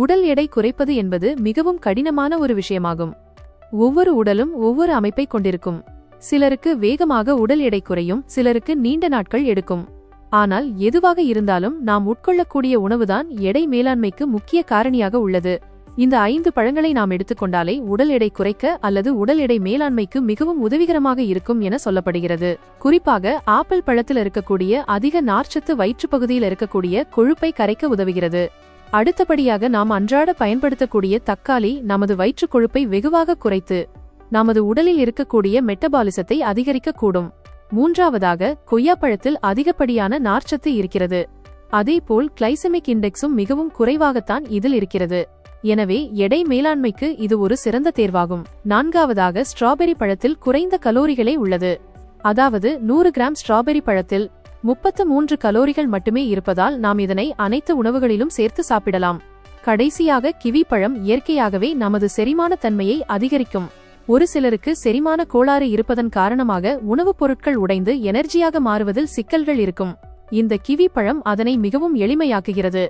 உடல் எடை குறைப்பது என்பது மிகவும் கடினமான ஒரு விஷயமாகும். ஒவ்வொரு உடலும் ஒவ்வொரு அமைப்பை கொண்டிருக்கும். சிலருக்கு வேகமாக உடல் எடை குறையும் சிலருக்கு நீண்ட நாட்கள் எடுக்கும். ஆனால் எதுவாக இருந்தாலும் நாம் உட்கொள்ளக்கூடிய உணவுதான் எடை மேலாண்மைக்கு முக்கிய காரணியாக உள்ளது. இந்த ஐந்து பழங்களை நாம் எடுத்துக்கொண்டாலே உடல் எடை குறைக்க அல்லது உடல் எடை மேலாண்மைக்கு மிகவும் உதவிகரமாக இருக்கும் என சொல்லப்படுகிறது. குறிப்பாக ஆப்பிள் பழத்தில் இருக்கக்கூடிய அதிக நார்ச்சத்து வயிற்றுப்பகுதியில் இருக்கக்கூடிய கொழுப்பை கரைக்க உதவுகிறது. அடுத்தபடியாக நாம் அன்றாட பயன்படுத்தக்கூடிய தக்காளி நமது வயிற்றுக் கொழுப்பை வெகுவாக குறைத்து நமது உடலில் இருக்கக்கூடிய மெட்டபாலிசத்தை அதிகரிக்கக்கூடும். மூன்றாவதாக கொய்யாப்பழத்தில் அதிகப்படியான நார்ச்சத்து இருக்கிறது. அதேபோல் கிளைசெமிக் இண்டெக்ஸும் மிகவும் குறைவாகத்தான் இதில் இருக்கிறது. எனவே எடை மேலாண்மைக்கு இது ஒரு சிறந்த தேர்வாகும். நான்காவதாக ஸ்ட்ராபெரி பழத்தில் குறைந்த கலோரிகளே உள்ளது. அதாவது நூறு கிராம் ஸ்ட்ராபெரி பழத்தில் முப்பத்து மூன்று கலோரிகள் மட்டுமே இருப்பதால் நாம் இதனை அனைத்து உணவுகளிலும் சேர்த்து சாப்பிடலாம். கடைசியாக கிவி பழம் இயற்கையாகவே நமது செரிமான தன்மையை அதிகரிக்கும். ஒரு சிலருக்கு செரிமான கோளாறு இருப்பதன் காரணமாக உணவுப் பொருட்கள் உடைந்து எனர்ஜியாக மாறுவதில் சிக்கல்கள் இருக்கும். இந்த கிவி பழம் அதனை மிகவும் எளிமையாக்குகிறது.